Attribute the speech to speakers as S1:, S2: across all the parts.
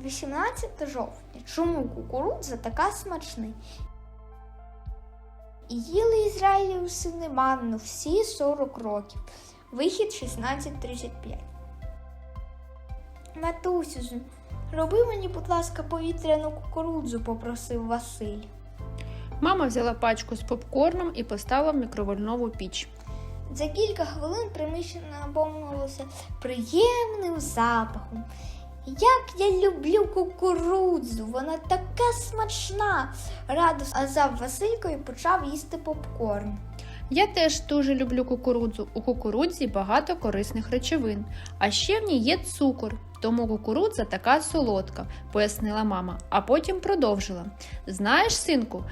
S1: 18 жовтня. Чому кукурудза така смачна? І їли Ізраїлів сини манну всі 40 років. Вихід 16.35. Матусю, роби мені, будь ласка, повітряну кукурудзу, попросив Василь.
S2: Мама взяла пачку з попкорном і поставила в мікровольнову піч.
S1: За кілька хвилин приміщення наповнилося приємним запахом. Як я люблю кукурудзу, вона така смачна. Радо сказав Василько і почав їсти попкорн.
S2: Я теж дуже люблю кукурудзу. У кукурудзі багато корисних речовин, а ще в ній є цукор. Тому кукурудза така солодка, пояснила мама, а потім продовжила. Знаєш, синку,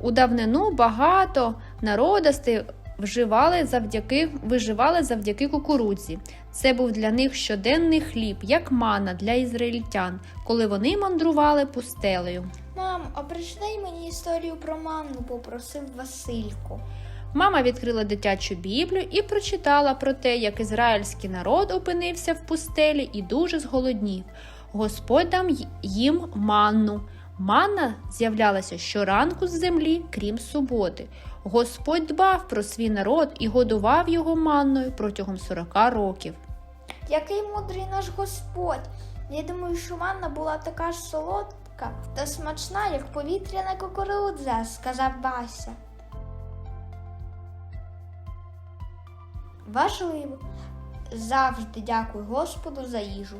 S2: у давнину багато народостей вживали завдяки, виживали завдяки кукурудзі. Це був для них щоденний хліб, як мана для ізраїльтян, коли вони мандрували пустелею.
S1: Мам, а прочитай мені історію про манну, попросив Василько.
S2: Мама відкрила дитячу Біблію і прочитала про те, як ізраїльський народ опинився в пустелі і дуже зголоднів. Господь дав й- їм манну. Манна з'являлася щоранку з землі, крім суботи. Господь дбав про свій народ і годував його манною протягом 40 років.
S1: Який мудрий наш Господь. Я думаю, що манна була така ж солодка та смачна, як повітряна кукурудза, сказав Вася. Важливо. Завжди дякуй Господу за їжу.